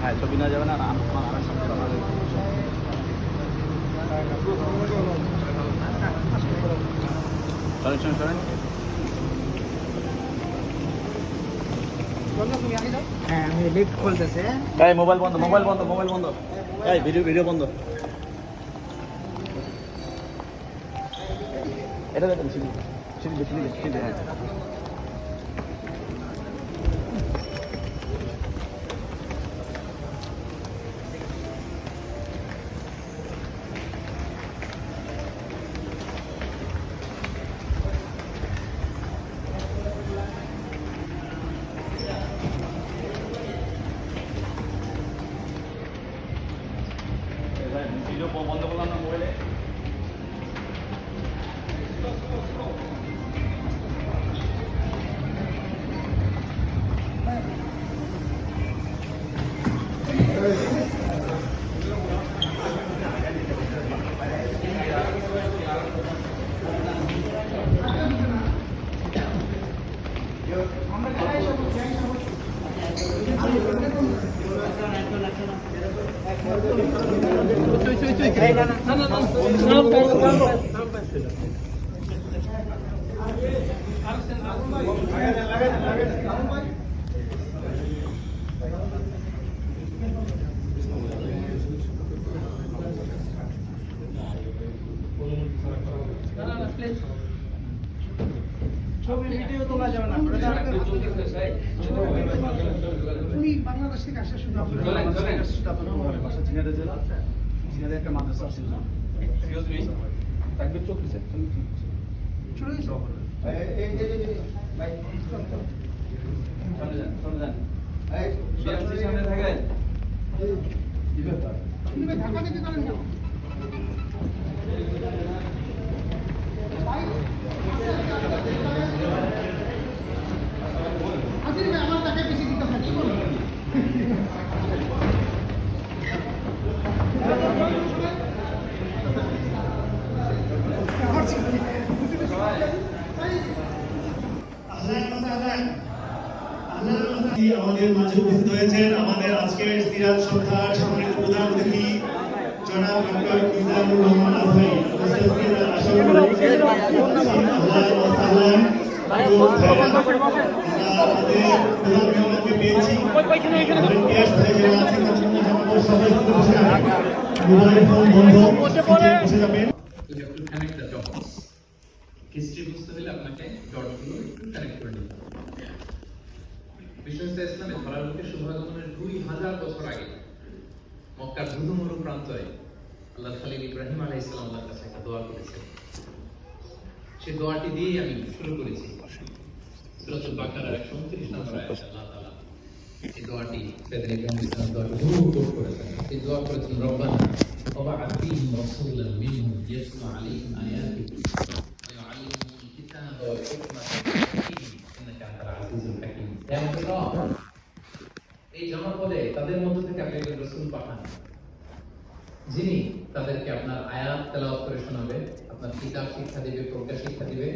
হ্যাঁ ছবি না যাবে না আর আমার সমস্যা চলেন চলেন এই মোবাইল বন্ধ মোবাইল বন্ধ মোবাইল বন্ধ। এই ভিডিও ভিডিও বন্ধ। এটা দেখেন সিঁড়ি সিঁড়ি সিঁড়ি সিঁড়ি। ভিডিও বন্ধ করলাম না মোবাইলে Please. ছবি ভিডিও তোলা যাবে না উনি বাংলাদেশ থেকে আসে শুধু আপনার বাসা ঝিনাইদহ জেলা ঝিনাইদহ একটা মাদ্রাসা তাকবির চোখ দিছে চলে গেছে? চলে যান চলে যান বিএমসি সামনে থাকেন। ঢাকা থেকে করেন কেন? আমাদের মাঝে উপস্থিত হয়েছেন। আমাদের আজকের সিরাজ সন্ধ্যার সম্মানিত প্রধান অতিথি জনাব ডক্টর ইসলামুর রহমান একটু. হিস্ট্রি বুঝতে হলে আপনাকে ডটগুলো কানেক্ট করে নিতে হবে বিশ্বস্ত ইসলামে ধরার লোকের শুভাগমনের দুই হাজার বছর আগে মক্কার ধুধুমরু প্রান্তরে আল্লাহ খালিল ইব্রাহিম আলাহ ইসলাম আল্লাহর কাছে একটা দোয়া করেছেন সেই দোয়াটি দিয়েই আমি শুরু করেছি সুরাতুল বাকারার একশো উনত্রিশ নম্বর আয়াত আল্লাহ তাআলা এই দোয়াটি সেদিন ইব্রাহিম ইসলাম দোয়াটি বহু কোট করেছেন এই দোয়া করেছেন রব্বানা وبعث فيهم رسولا منهم يتلو عليهم آياتك এই জনপদে তাদের মধ্যে থেকে আপনি একজন রসুল পাঠান। যিনি তাদেরকে আপনার আয়াত তেলাওয়াত করে শোনাবে, আপনার কিতাব শিক্ষা দিবে, প্রজ্ঞা শিক্ষা দিবে।